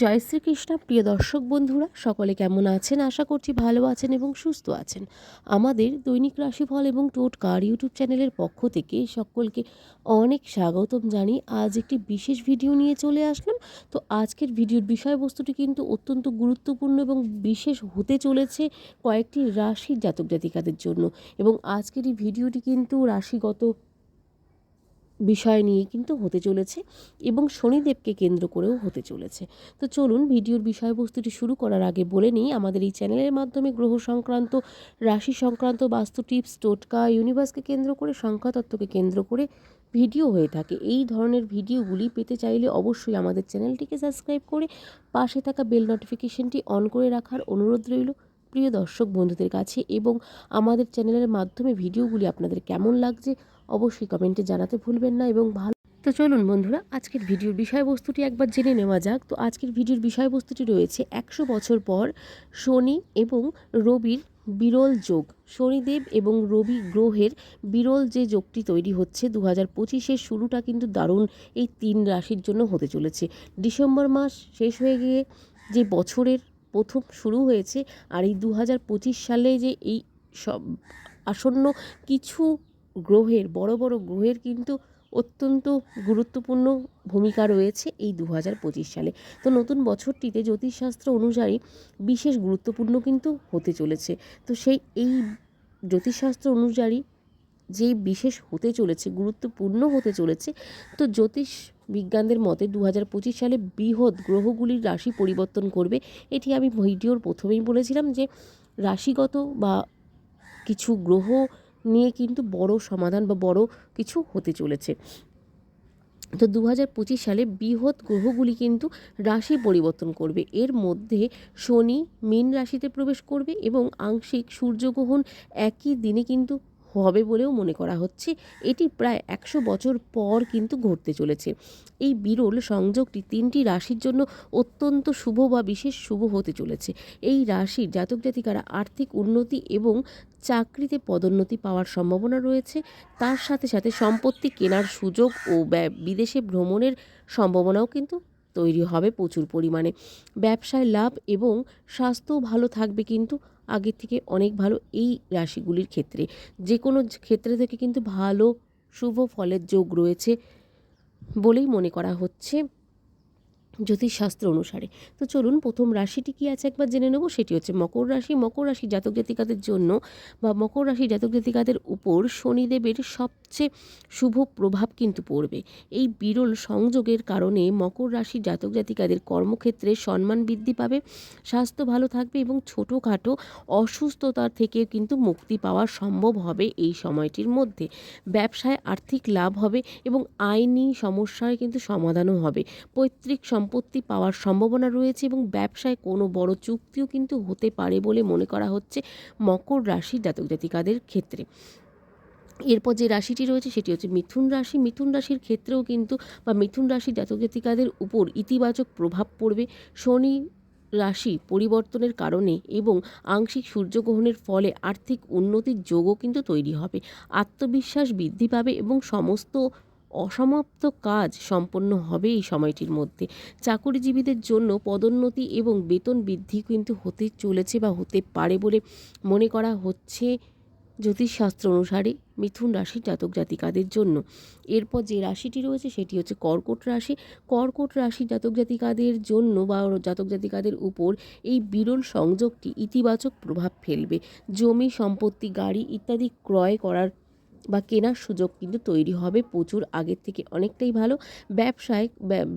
জয় শ্রীকৃষ্ণ। প্রিয় দর্শক বন্ধুরা, সকলে কেমন আছেন? আশা করছি ভালো আছেন এবং সুস্থ আছেন। আমাদের দৈনিক রাশিফল এবং টোটকার ইউটিউব চ্যানেলের পক্ষ থেকে সকলকে অনেক স্বাগতম জানি আজ একটি বিশেষ ভিডিও নিয়ে চলে আসলাম। তো আজকের ভিডিওর বিষয়বস্তুটি কিন্তু অত্যন্ত গুরুত্বপূর্ণ এবং বিশেষ হতে চলেছে কয়েকটি রাশির জাতক জাতিকাদের জন্য। এবং আজকের এই ভিডিওটি কিন্তু রাশিগত বিষয় নিয়ে কিন্তু হতে চলেছে এবং শনিদেবকে কেন্দ্র করেও হতে চলেছে। তো চলুন ভিডিওর বিষয়বস্তুটি শুরু করার আগে বলে নিই, আমাদের এই চ্যানেলের মাধ্যমে গ্রহ সংক্রান্ত, রাশি সংক্রান্ত, বাস্তু টিপস, টোটকা, ইউনিভার্সকে কেন্দ্র করে, সংখ্যাতত্ত্বকে কেন্দ্র করে ভিডিও হয়ে থাকে। এই ধরনের ভিডিওগুলি পেতে চাইলে অবশ্যই আমাদের চ্যানেলটিকে সাবস্ক্রাইব করে পাশে থাকা বেল নোটিফিকেশনটি অন করে রাখার অনুরোধ রইল। প্রিয় দর্শক বন্ধুদের কাছে এবং আমাদের চ্যানেলের মাধ্যমে ভিডিওগুলি আপনাদের কেমন লাগছে, অবশ্যই কমেন্টে জানাতে ভুলবেন না এবং ভালো তো চলুন বন্ধুরা, আজকের ভিডিওর বিষয়বস্তুটি একবার জেনে নেওয়া যাক। তো আজকের ভিডিওর বিষয়বস্তুটি রয়েছে একশো বছর পর শনি এবং রবির বিরল যোগ। শনিদেব এবং রবি গ্রহের বিরল যে যোগটি তৈরি হচ্ছে দু হাজার পঁচিশের শুরুটা কিন্তু দারুণ এই তিন রাশির জন্য হতে চলেছে। ডিসেম্বর মাস শেষ হয়ে গিয়ে যে বছরের প্রথম শুরু হয়েছে আর এই দু হাজার পঁচিশ সালে যে এই সব আসন্ন কিছু গ্রহের, বড় বড় গ্রহের কিন্তু অত্যন্ত গুরুত্বপূর্ণ ভূমিকা রয়েছে এই দু হাজার পঁচিশ সালে। তো নতুন বছরটিতে জ্যোতিষশাস্ত্র অনুযায়ী বিশেষ গুরুত্বপূর্ণ কিন্তু হতে চলেছে। তো সেই এই জ্যোতিষশাস্ত্র অনুযায়ী যে বিশেষ হতে চলেছে, গুরুত্বপূর্ণ হতে চলেছে, তো জ্যোতিষ বিজ্ঞানদের মতে দু হাজার পঁচিশ সালে বৃহৎ গ্রহগুলির রাশি পরিবর্তন করবে। এটি আমি ভিডিওর প্রথমেই বলেছিলাম যে রাশিগত বা কিছু গ্রহ নিয়ে কিন্তু বড় সমাধান বা বড় কিছু হতে চলেছে। তো দু হাজার পঁচিশ সালে বৃহৎ গ্রহগুলি কিন্তু রাশি পরিবর্তন করবে। এর মধ্যে শনি মীন রাশিতে প্রবেশ করবে এবং আংশিক সূর্যগ্রহণ একই দিনে কিন্তু হবে বলেও মনে করা হচ্ছে। এটি প্রায় একশো বছর পর কিন্তু ঘটতে চলেছে। এই বিরল সংযোগটি তিনটি রাশির জন্য অত্যন্ত শুভ বা বিশেষ শুভ হতে চলেছে। এই রাশির জাতক জাতিকারা আর্থিক উন্নতি এবং চাকরিতে পদোন্নতি পাওয়ার সম্ভাবনা রয়েছে। তার সাথে সাথে সম্পত্তি কেনার সুযোগ ও বিদেশে ভ্রমণের সম্ভাবনাও কিন্তু তৈরি হবে প্রচুর পরিমাণে। ব্যবসায় লাভ এবং স্বাস্থ্যও ভালো থাকবে কিন্তু আগের থেকে অনেক ভালো এই রাশিগুলির ক্ষেত্রে। যে কোনো ক্ষেত্রে থেকে কিন্তু ভালো, শুভ ফলের যোগ রয়েছে বলেই মনে করা হচ্ছে। জ্যোতিষশাস্ত্র অনুসারে। তো চলুন, প্রথম রাশিটি কি আছে একবার জেনে নেব? সেটি হচ্ছে মকর রাশি। মকর রাশি জাতক জাতিকাদের জন্য বা মকর রাশি জাতক জাতিকাদের উপর শনিদেবের সবচেয়ে শুভ প্রভাব কিন্তু পড়বে। এই বিরল সংযোগের কারণে মকর রাশি জাতক জাতিকাদের কর্মক্ষেত্রে সম্মান বৃদ্ধি পাবে, স্বাস্থ্য ভালো থাকবে এবং ছোটোখাটো অসুস্থতার থেকে কিন্তু মুক্তি পাওয়া সম্ভব হবে এই সময়টির মধ্যে। ব্যবসায় আর্থিক লাভ হবে এবং আইনি সমস্যায় কিন্তু সমাধানও হবে। পৈতৃক সম্পত্তি পাওয়ার সম্ভাবনা রয়েছে এবং ব্যবসায় কোনো বড় চুক্তিও কিন্তু হতে পারে বলে মনে করা হচ্ছে মকর রাশির জাতক জাতিকাদের ক্ষেত্রে। এরপর যে রাশিটি রয়েছে সেটি হচ্ছে মিথুন রাশি। মিথুন রাশির ক্ষেত্রেও কিন্তু বা মিথুন রাশির জাতক জাতিকাদের উপর ইতিবাচক প্রভাব পড়বে। শনি রাশি পরিবর্তনের কারণে এবং আংশিক সূর্যগ্রহণের ফলে আর্থিক উন্নতির যোগও কিন্তু তৈরি হবে। আত্মবিশ্বাস বৃদ্ধি পাবে এবং সমস্ত অসমাপ্ত কাজ সম্পন্ন হবে এই সময়টির মধ্যে। চাকরিজীবীদের জন্য পদোন্নতি এবং বেতন বৃদ্ধি কিন্তু হতে চলেছে বা হতে পারে বলে মনে করা হচ্ছে জ্যোতিষশাস্ত্র অনুসারে মিথুন রাশির জাতক জাতিকাদের জন্য। এরপর যে রাশিটি রয়েছে সেটি হচ্ছে কর্কট রাশি। কর্কট রাশি জাতক জাতিকাদের জন্য বা জাতক জাতিকাদের উপর এই বিরল সংযোগটি ইতিবাচক প্রভাব ফেলবে। জমি, সম্পত্তি, গাড়ি ইত্যাদি ক্রয় করার বা কেনার সুযোগ কিন্তু তৈরি হবে। প্রচুর আগের থেকে অনেকটাই ভালো। ব্যবসায়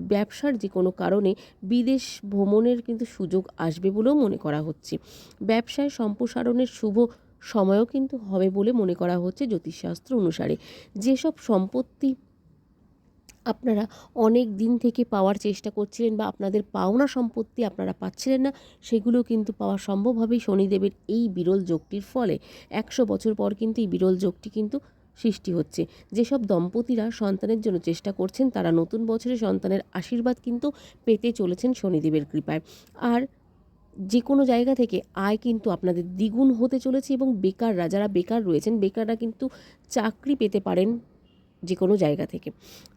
ব্যবসার যে কোনো কারণে বিদেশ ভ্রমণের কিন্তু সুযোগ আসবে বলেও মনে করা হচ্ছে। ব্যবসায় সম্প্রসারণের শুভ সময়ও কিন্তু হবে বলে মনে করা হচ্ছে জ্যোতিষশাস্ত্র অনুসারে। যেসব সম্পত্তি আপনারা অনেক দিন থেকে পাওয়ার চেষ্টা করছিলেন বা আপনাদের পাওনা সম্পত্তি আপনারা পাচ্ছিলেন না, সেগুলো কিন্তু পাওয়া সম্ভব হবে শনিদেবের এই বিরল যোগটির ফলে। একশো বছর পর কিন্তু এই বিরল যোগটি কিন্তু সৃষ্টি হচ্ছে। যেসব দম্পতিরা সন্তানের জন্য চেষ্টা করছেন, তারা নতুন বছরে সন্তানের আশীর্বাদ কিন্তু পেতে চলেছেন শনিদেবের কৃপায়। আর যে কোনো জায়গা থেকে আয় কিন্তু আপনাদের দ্বিগুণ হতে চলেছে এবং বেকাররা যারা বেকার রয়েছেন, বেকাররা কিন্তু চাকরি পেতে পারেন যে কোনো জায়গা থেকে।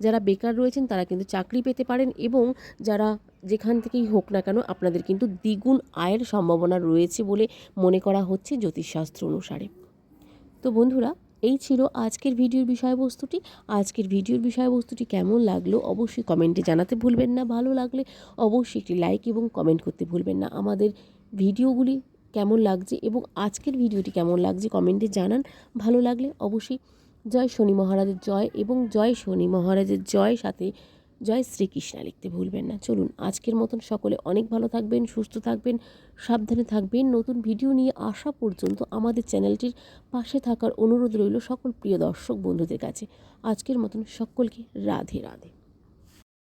যারা বেকার রয়েছেন, তারা কিন্তু চাকরি পেতে পারেন এবং যারা যেখান থেকেই হোক না কেন, আপনাদের কিন্তু দ্বিগুণ আয়ের সম্ভাবনা রয়েছে বলে মনে করা হচ্ছে জ্যোতিষশাস্ত্র অনুসারে। তো বন্ধুরা, এই ছিল আজকের ভিডিওর বিষয়বস্তুটি। আজকের ভিডিওর বিষয়বস্তুটি কেমন লাগল অবশ্যই কমেন্টে জানাতে ভুলবেন না। ভালো লাগলে অবশ্যই একটি লাইক এবং কমেন্ট করতে ভুলবেন না। আমাদের ভিডিওগুলি কেমন লাগছে এবং আজকের ভিডিওটি কেমন লাগছে কমেন্টে জানান। ভালো লাগলে অবশ্যই জয় শনি মহারাজের জয় এবং জয় শনি মহারাজের জয় সাথে জয় শ্রীকৃষ্ণা লিখতে ভুলবেন না। চলুন, আজকের মতন সকলে অনেক ভালো থাকবেন, সুস্থ থাকবেন, সাবধানে থাকবেন। নতুন ভিডিও নিয়ে আসা পর্যন্ত আমাদের চ্যানেলটির পাশে থাকার অনুরোধ রইল সকল প্রিয় দর্শক বন্ধুদের কাছে। আজকের মতন সকলকে রাধে রাধে।